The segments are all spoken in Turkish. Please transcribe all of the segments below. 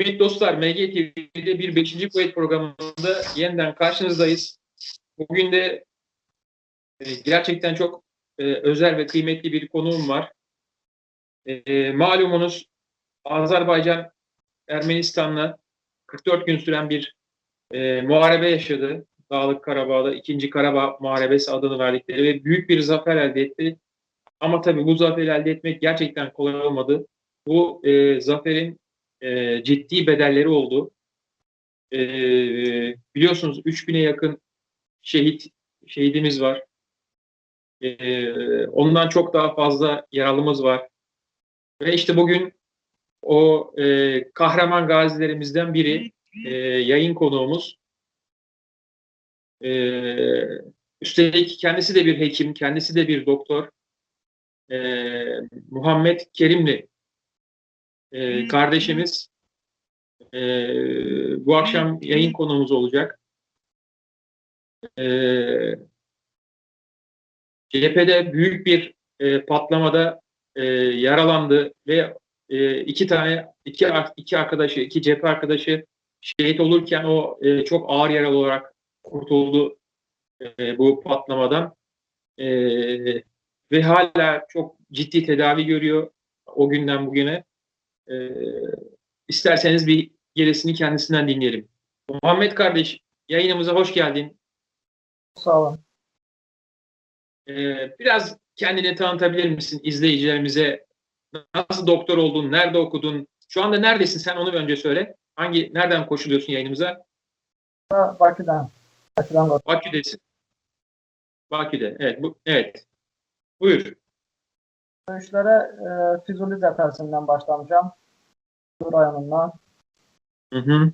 Kıymetli dostlar, MG TV'de bir 5. kuvvet programında yeniden karşınızdayız. Bugün de e, gerçekten çok e, özel ve kıymetli bir konuğum var. E, malumunuz Azerbaycan Ermenistan'la 44 gün süren bir e, muharebe yaşadı. Dağlık Karabağ'da 2. Karabağ Muharebesi adını verdikleri ve büyük bir zafer elde etti. Ama tabii bu zaferi elde etmek gerçekten kolay olmadı. Bu e, zaferin e, ciddi bedelleri oldu. E, biliyorsunuz 3000'e yakın şehit şehidimiz var. E, ondan çok daha fazla yaralımız var. Ve işte bugün o e, kahraman gazilerimizden biri e, yayın konuğumuz. E, üstelik kendisi de bir hekim, kendisi de bir doktor. E, Muhammed Kerimli e, kardeşimiz e, bu akşam yayın konuğumuz olacak. E, cephede büyük bir e, patlamada e, yaralandı ve e, iki tane iki iki arkadaşı iki cephe arkadaşı şehit olurken o e, çok ağır yaralı olarak kurtuldu e, bu patlamadan e, ve hala çok ciddi tedavi görüyor o günden bugüne. E, isterseniz bir gerisini kendisinden dinleyelim. Muhammed kardeş yayınımıza hoş geldin. Sağ olun. E, biraz kendini tanıtabilir misin izleyicilerimize? Nasıl doktor oldun? Nerede okudun? Şu anda neredesin? Sen onu önce söyle. Hangi nereden koşuluyorsun yayınımıza? Bakü'den. Bakü'den. Bakü'desin. Bakü'de. Evet. Bu, evet. Buyur. Döyüşlərə e, Füzuli cəbhəsindən başlamışam. Rayonundan. Hı hı.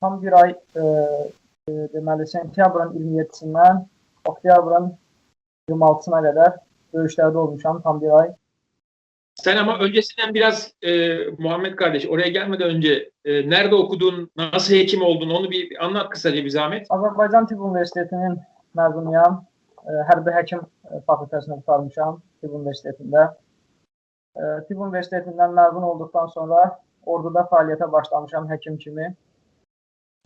Tam bir ay e, e, deməli sentyabrın 27-sindən oktyabrın 26-sına qədər olmuşam tam bir ay. Sen ama öncesinden biraz e, Muhammed kardeş oraya gelmeden önce e, nerede okudun, nasıl hekim oldun onu bir, bir anlat kısaca bir zahmet. Azərbaycan Tibb Universitetinin məzunuyam. E, hərbi həkim e, fakültəsini qurtarmışam Tibb Universitetində. E, Tibb Universitetindən məzun olduqdan sonra orduda fəaliyyətə başlamışam həkim kimi.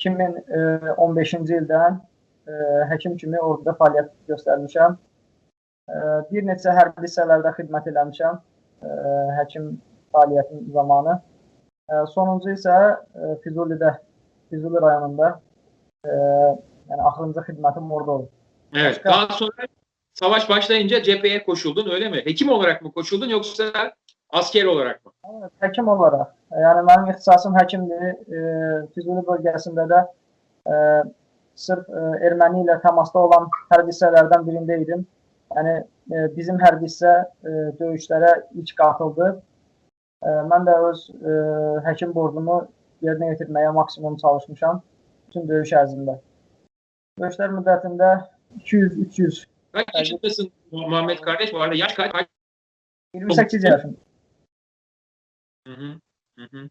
2015-ci ildən e, həkim kimi orduda fəaliyyət göstərmişəm. E, bir neçə hərbi hissələrdə xidmət eləmişəm e, həkim fəaliyyətim zamanı. E, sonuncu isə e, Füzulidə, Füzuli rayonunda e, yəni axırıncı xidmətim orada oldu. Evet. Başka? Daha sonra savaş başlayınca cepheye koşuldun öyle mi? Hekim olarak mı koşuldun yoksa asker olarak mı? Evet, həkim olaraq. Yəni mənim ixtisasım həkimdir. E, Füzuli bölgəsində də e, sırf e, erməni ilə təmasda olan birində idim. Yəni e, bizim hərbi hissə e, döyüşlərə ilk qatıldı. E, mən də öz e, həkim borcumu yerinə yetirməyə maksimum çalışmışam bütün döyüş ərzində. Döyüşlər müddətində 200-300 Kaç yaşındasın Muhammed kardeş? Bu arada yaş kaç? kaç? 28 yaşım. Hı hı. Hı hı.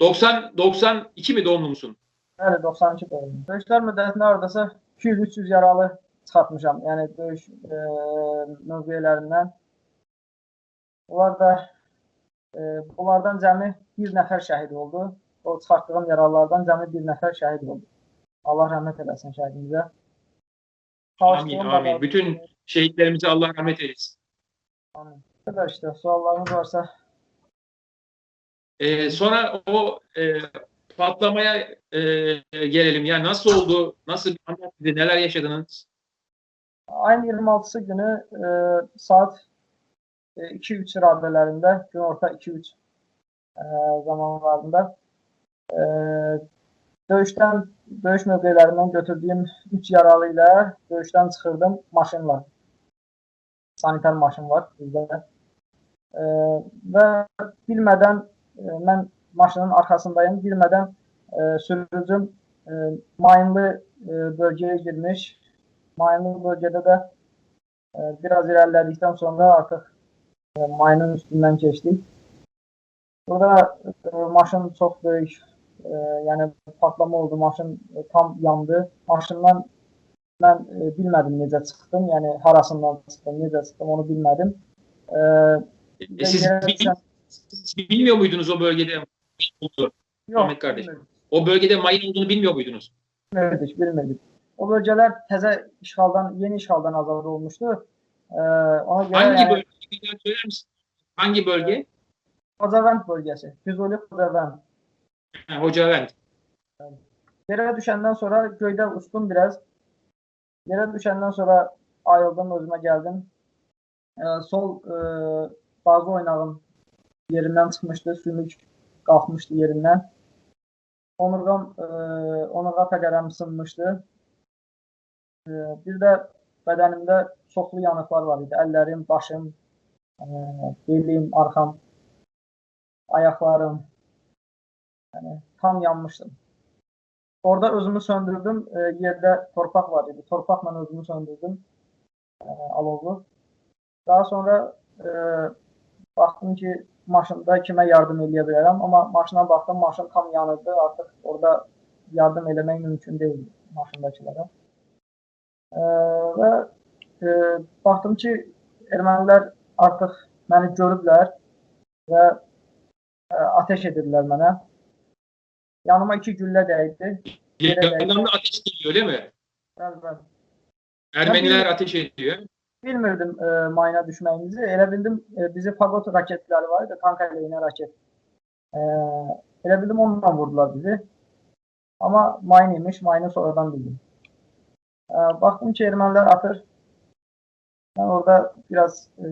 90 92 mi doğumlu musun? Bəli, 92 doğumlu. Döyüşlər müddətində hardasa 200-300 yaralı çıxartmışam. Yəni döyüş e, mövqelərindən. Onlar da e, bunlardan cəmi bir nəfər şəhid oldu. O çıxartdığım yaralılardan cəmi bir nəfər şəhid oldu. Allah rəhmət eləsin şəhidimizə. Amin amin. Bütün şehitlerimize Allah rahmet eylesin. Amin. İşte suallarınız varsa Ee, sonra o e, patlamaya e, gelelim. Yani nasıl oldu? Nasıl bir anlat bize neler yaşadınız? ayın 26-sı günü e, saat e, 2-3 radələrində, günorta 2-3 e, zamanlarında e, döyüşdən, döyüş mövqelərindən götürdüyüm 3 yaralı ilə döyüşdən çıxırdım maşınla. Sanitar maşın var bizdə. E, və bilmədən e, mən maşının arxasındayım. Bilmədən e, sürücüm e, mayınlı e, bölgəyə girmiş. Mayınlı bölgədə də e, biraz irəlilədikdən sonra artıq e, mayının üstündən keçdik. Burada e, maşın çox böyük, e, yəni patlama oldu, maşın e, tam yandı. Maşından mən e, bilmədim necə çıxdım, yəni harasından çıxdım, necə çıxdım onu bilmədim. E, E, siz, bil- siz bilmiyor muydunuz o bölgede oldu. Yox, Ahmet kardeş. O bölgede mayın olduğunu bilmiyor muydunuz? bilmirdik, bilmirdik. O bölgeler təzə işğaldan, yeni işğaldan azad olmuşdu. Ee, ona göre Hangi yani bölge? Söyler misin? Hangi bölge? Xocavənd bölgesi, Füzuli Xocavənd. Ha, Hocavent. Yerə düşəndən sonra göydə uçdum biraz. Yerə düşəndən sonra ayıldım, özümə gəldim. Ee, sol e, bazı oynağım yerindən çıxmışdı, sümük qalxmışdı yerindən. Onurğam, e, onurğa pəqərəm sınmışdı. E, bir də bədənimdə çoxlu yanıqlar var idi. Əllərim, başım, e, belim, arxam, ayaqlarım. Yəni tam yanmışdım. Orada özümü söndürdüm. E, yerdə torpaq var idi. Torpaqla özümü söndürdüm. E, alovu. Daha sonra e, baxdım ki, maşında kimə yardım eləyə bilərəm, amma maşına baxdım, maşın tam yanırdı. Artıq orada yardım eləmək mümkün deyil maşındakılara. E, və e, baxdım ki, ermənilər artıq məni görüblər və e, ateş edirlər mənə. Yanıma iki güllə dəydi. Yandan da ateş ediyor öyle mi? Bəli, bəli. Ermeniler ateş ediyor. Bilmirdim e, mayına düşməyimizi. Elə bildim e, bizi fagot raketləri var idi, tank əleyhinə raket. E, elə bildim onunla vurdular bizi. Amma mayın imiş, mayını sonradan bildim. E, baxdım ki, ermənilər atır. Ben orada biraz e,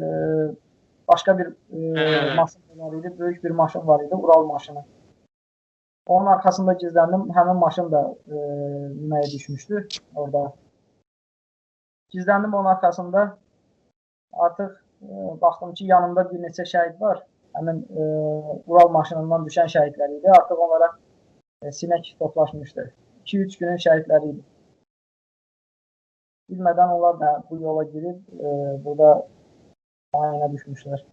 başka bir e, maşın var idi, büyük bir maşın var idi, Ural maşını. Onun arkasında gizlendim. Həmin maşın da e, minaya düşmüştü orada. Gizlendim onun arkasında. Artık e, baxdım ki, yanımda bir neçə şəhid var. Həmin e, Ural maşınından düşən şəhidlər idi. Artıq onlara e, sinek toplaşmışdı. 2-3 günün şəhidləri idi. Bilmədən onlar da bu yola girib e, burada mayına düşmüşlər.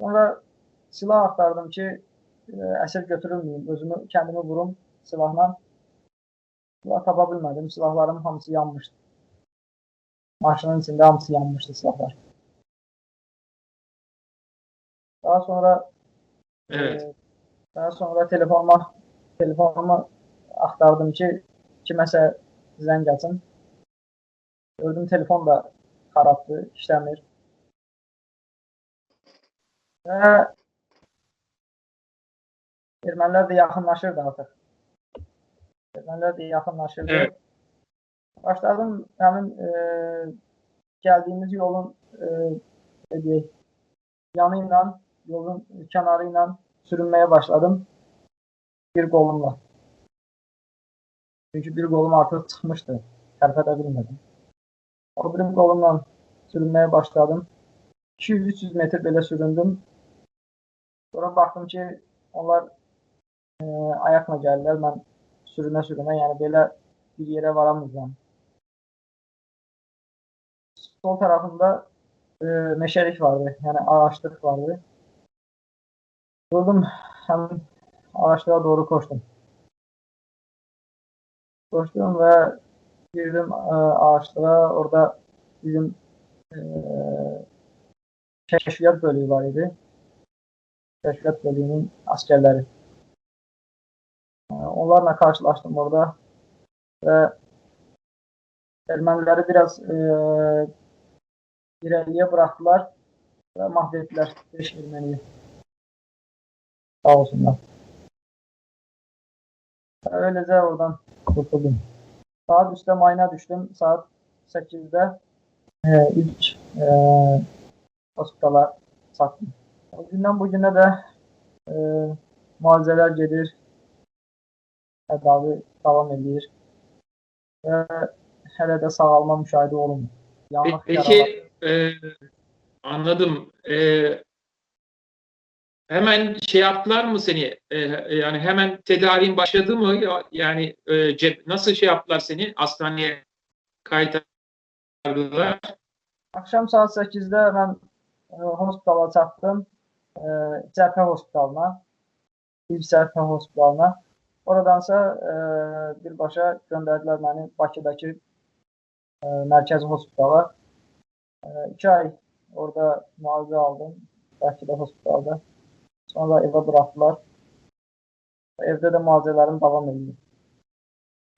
Sonra silah axtardım ki, əsir götürülməyim, özümü kəndimi vurum silahla. Silah tapa bilmədim. Silahlarım hamısı yanmışdı. Maşının içində hamısı yanmışdı silahlar. Daha sonra Evet. e, daha sonra telefonuma telefonumu axtardım ki, kiməsə zəng açım. Gördüm telefon da xarabdır, işləmir. Və ermənilər də yaxınlaşırdı artıq. Ermənilər də yaxınlaşırdı. Evet. Başladım həmin e, gəldiyimiz yolun e, deyək, yanı ilə, yolun kənarı ilə sürünməyə başladım. Bir qolumla. Çünki bir qolum artıq çıxmışdı. Tərpədə bilmədim. O bir qolumla sürünməyə başladım. 200-300 metr belə süründüm. Sonra baxdım ki, onlar e, ayaqla gəlirlər. Mən sürünə-sürünə, yəni belə bir yerə varamayacağam. Sol tarafında e, meşəlik vardı, yəni ağaçlıq vardı. Durdum, həmin ağaçlara doğru koştum. Koştum və girdim e, ağaçlara. Orada bizim e, kəşfiyyat bölüğü var idi. Kəşfiyyat bölüğünün askerləri. Onlarla karşılaştım orada və erməniləri biraz e, irəliyə buraxdılar və məhv etdilər 5 erməniyi. Sağ olsunlar. Öyləcə oradan kurtuldum. Saat 3'te mayına düştüm. Saat 8'de e, ilk e, hospitala çatdım. O gündən bu günə də e, müalicələr gedir, tədavi davam edir və hələ də sağalma müşahidə olunmur. Yanlış Peki e, anladım. E, hemen şey yaptılar mı seni? E, yani hemen tedavin başladı mı? Ya- Yani e, cep, nasıl şey yaptılar seni? Hastaneye kaytardılar. Axşam saat 8-də mən e, hospitala çatdım. E, Cəbhə hospitalına. İlk Cəbhə hospitalına. Oradansa e, birbaşa göndərdilər məni Bakıdakı e, mərkəzi hospitala. E, iki ay orada müalicə aldım. Bakıda hospitalda. Sonra evə buraxdılar. Evdə də müalicələrim davam edir.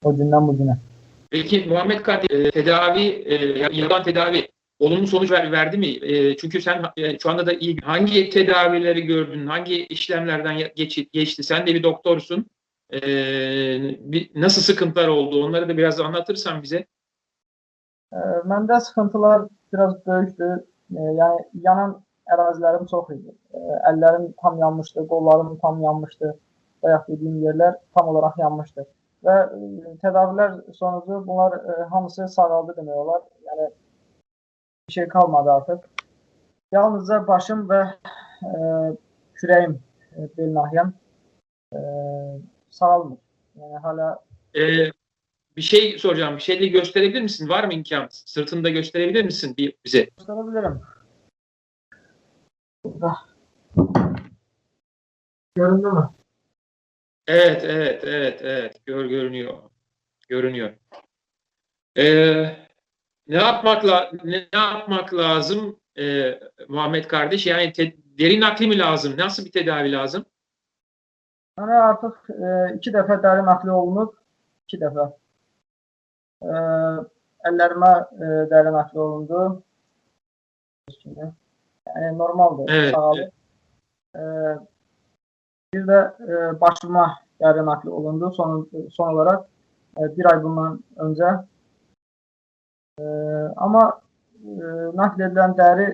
O gündən bu günə. Peki Muhammed kardeş e, tedavi, e, yapılan tedavi olumlu sonuç ver- verdi mi? E, çünkü sen e, şu anda da iyi. Hangi tedavileri gördün? Hangi işlemlerden geçi- geçti? Sen de bir doktorsun. E, bir, nasıl sıkıntılar oldu? Onları da biraz anlatırsan bize. Ee, Məndə sıxıntılar biraz böyükdür. Ee, Yəni yanan ərazilərim çox idi. Ee, Əllərim tam yanmışdı, qollarım tam yanmışdı. Bayaq dediyim yerlər tam olaraq yanmışdı. Və e, tədavilər sonucu bunlar e, hamısı sağaldı demək olar. Yəni bir şey kalmadı artıq. Yalnızca başım və e, kürəyim, e, bel nahiyəm e, sağalmır. Yəni hala E, bir şey soracağım. Bir şeyle gösterebilir misin? Var mı imkan? Sırtında gösterebilir misin bir, bize? göstərebilirim. Burada. Göründü mü? Evet, evet, evet, evet. Gör, görünüyor. Görünüyor. Ee, ne yapmakla ne, ne yapmak lazım e, Muhammed kardeş? Yani te- derin nakli mi lazım? Nasıl bir tedavi lazım? Mənə artıq e, iki dəfə dəri nakli olunub. iki dəfə. E, əllərimə e, dəri nakli olundu. Yəni normaldır. Evet, sağalır. E, bir də e, başıma dəri nakli olundu. Son, son olaraq e, bir ay bundan öncə. E, amma e, nakl edilən dəri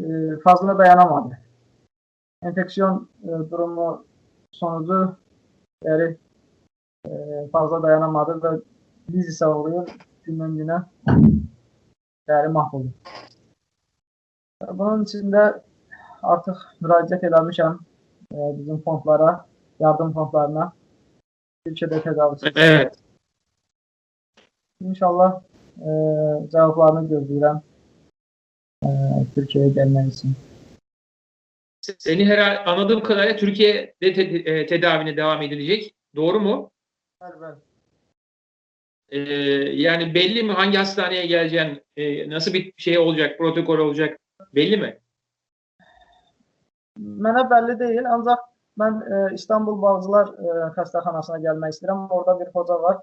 e, fazla dayanamadı. Enfeksiyon e, durumu sonucu yəni e, fazla dayanamadı və biz isə oğlayıb gündən günə dəri məhv oldu. E, bunun içində artıq müraciət eləmişəm e, bizim fondlara, yardım fondlarına. Türkiyədə təcavüz. Evet. İnşallah e, cavablarını gözləyirəm. E, Türkiyəyə gəlmək üçün. Seni herhalde anladığım kadarıyla Türkiye'de te- e, tedavine devam edilecek. Doğru mu? Bəli. Ee, yani belli mi hangi hastaneye geleceğin, e, nasıl bir şey olacak, protokol olacak belli mi? Mənə bəlli deyil, ancaq mən e, İstanbul Bağcılar e, xəstəxanasına gəlmək istəyirəm. Orada bir hoca var.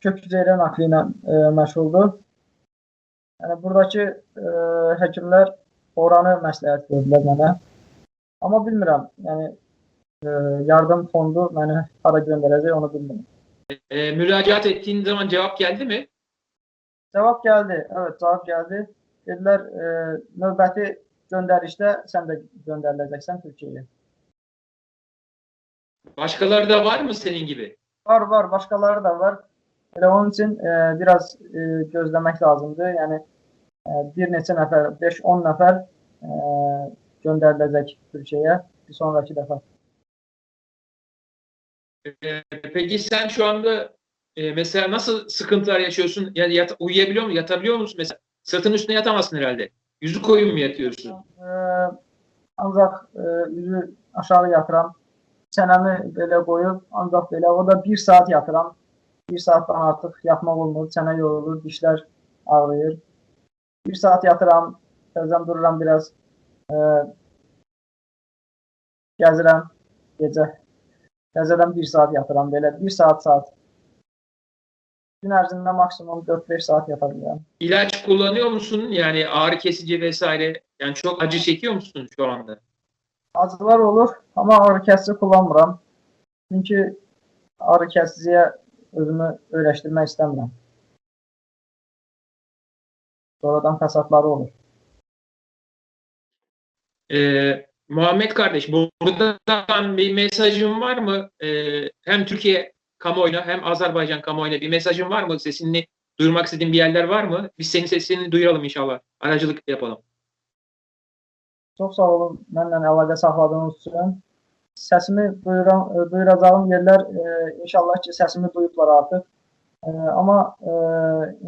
Kök hüceyrə nakli ilə e, məşğuldur. Yəni buradakı e, həkimlər oranı məsləhət gördülər mənə. Amma bilmirəm, yəni e, yardım fondu məni hara göndərəcək onu bilmirəm. E, müracaat ettiğin zaman cevap geldi mi? Cavab gəldi. Evet, cavab gəldi. Dedilər, e, növbəti göndərişdə sən də göndəriləcəksən Türkiyəyə. Başkaları da var mı senin gibi? Var var, başkaları da var. Elə onun için e, biraz e, gözləmək lazımdır. Yəni e, bir neçə nəfər, 5-10 nəfər e, göndəriləcək Türkiyəyə bir sonraki dəfə. Ee, peki sen şu anda e, mesela nasıl sıkıntılar yaşıyorsun? Yani yat- uyuyabiliyor musun? Yatabiliyor musun mesela? Sırtın üstüne yatamazsın herhalde. Yüzü koyun mu yatıyorsun? E, ancaq e, üzü aşağı yatıram. Çənəmi belə qoyub, ancaq belə o da 1 saat yatıram. 1 saatdan artıq yatmaq olmur, çənə yorulur, dişlər ağrıyır. 1 saat yatıram, təzədən dururam biraz. E, gəzirəm gecə. Təzədən 1 saat yatıram belə 1 saat saat. Gün ərzində maksimum 4-5 saat yata bilirəm. İlaç kullanıyor musun? Yani ağrı kesici vesaire. Yani çok acı çekiyor musun şu anda? Acılar olur, amma ağrı kəsici kullanmıram. Çünki ağrı kəsiciyə özümü öyrəşdirmək istəmirəm. Sonradan fəsadları olur. Ee, Muhammed kardeş buradan bir mesajın var mı? Ee, hem Türkiye kamuoyuna hem Azerbaycan kamuoyuna bir mesajın var mı? Sesini duyurmak istediğin bir yerler var mı? Biz senin sesini duyuralım inşallah. Aracılık yapalım. Çox sağ olun mənlə əlaqə saxladığınız üçün. Səsimi duyuram, duyuracağım yerlər e, inşallah ki səsimi duyublar artıq. E, amma e,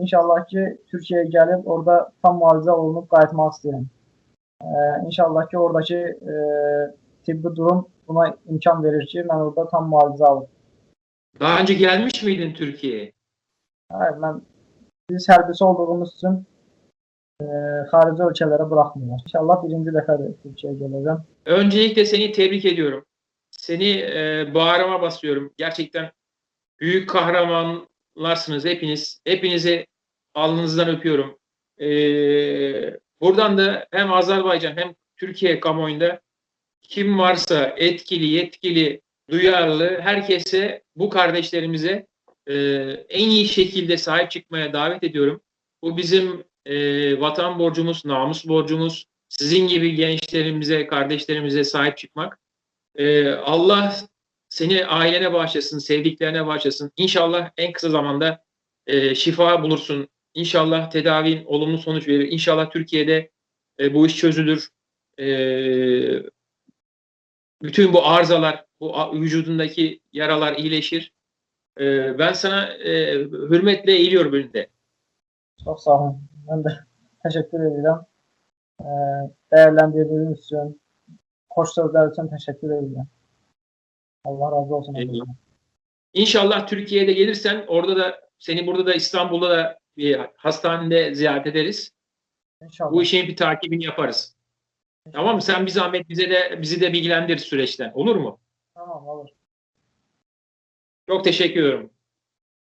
inşallah ki Türkiyəyə gəlib orada tam müalicə olunub qayıtmaq istəyirəm. E, inşallah ki oradakı e, tibbi durum buna imkan verir ki mən orada tam müalicə alım. Daha önce gelmiş miydin Türkiye'ye? Hayır, mən biz hərbisi olduğumuz üçün e, xarici ölkələrə buraxmırlar. İnşallah birinci dəfədir Türkiyəyə gələcəm. Öncelikle seni tebrik ediyorum. seni e, bağrıma basıyorum. Gerçekten büyük kahramanlarsınız hepiniz. Hepinizi alnınızdan öpüyorum. E, buradan da hem Azerbaycan hem Türkiye kamuoyunda kim varsa etkili, yetkili, duyarlı herkese bu kardeşlerimize e, en iyi şekilde sahip çıkmaya davet ediyorum. Bu bizim e, vatan borcumuz, namus borcumuz. Sizin gibi gençlerimize, kardeşlerimize sahip çıkmak. E, Allah seni ailene bağışlasın, sevdiklerine bağışlasın. İnşallah en kısa zamanda e, şifa bulursun. İnşallah tedavin olumlu sonuç verir. İnşallah Türkiye'de e, bu iş çözülür. E, bütün bu arızalar, bu vücudundaki yaralar iyileşir. E, ben sana e, hürmetle eğiliyorum önünde. Çok sağ olun. Ben de teşekkür ederim. Ee, değerlendirdiğiniz için, hoş sözler için teşekkür ederim. Allah razı olsun. İnşallah Türkiye'de gelirsen orada da seni burada da İstanbul'da da bir hastanede ziyaret ederiz. İnşallah. Bu işin bir takibini yaparız. Tamam mı? Sen bir zahmet bize de bizi de bilgilendir süreçten. Olur mu? Tamam olur. Çok teşekkür ediyorum.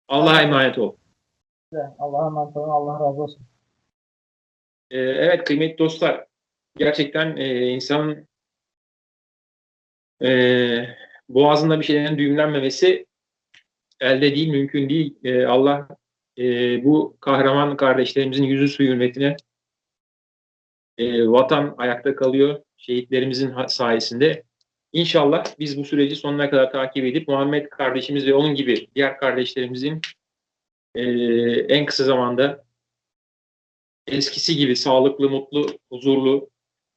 Allah'a emanet ol. Allah'a emanet olun. Allah razı olsun. Ee, evet kıymetli dostlar. Gerçekten e, insanın e, boğazında bir şeylerin düğümlenmemesi elde değil, mümkün değil. E, Allah e, bu kahraman kardeşlerimizin yüzü suyu hürmetine e, vatan ayakta kalıyor şehitlerimizin sayesinde. İnşallah biz bu süreci sonuna kadar takip edip Muhammed kardeşimiz ve onun gibi diğer kardeşlerimizin e, en kısa zamanda eskisi gibi sağlıklı, mutlu, huzurlu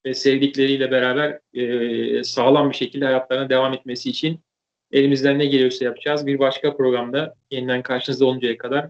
ve sevdikleriyle beraber e, sağlam bir şekilde hayatlarına devam etmesi için elimizden ne geliyorsa yapacağız. Bir başka programda yeniden karşınızda oluncaya kadar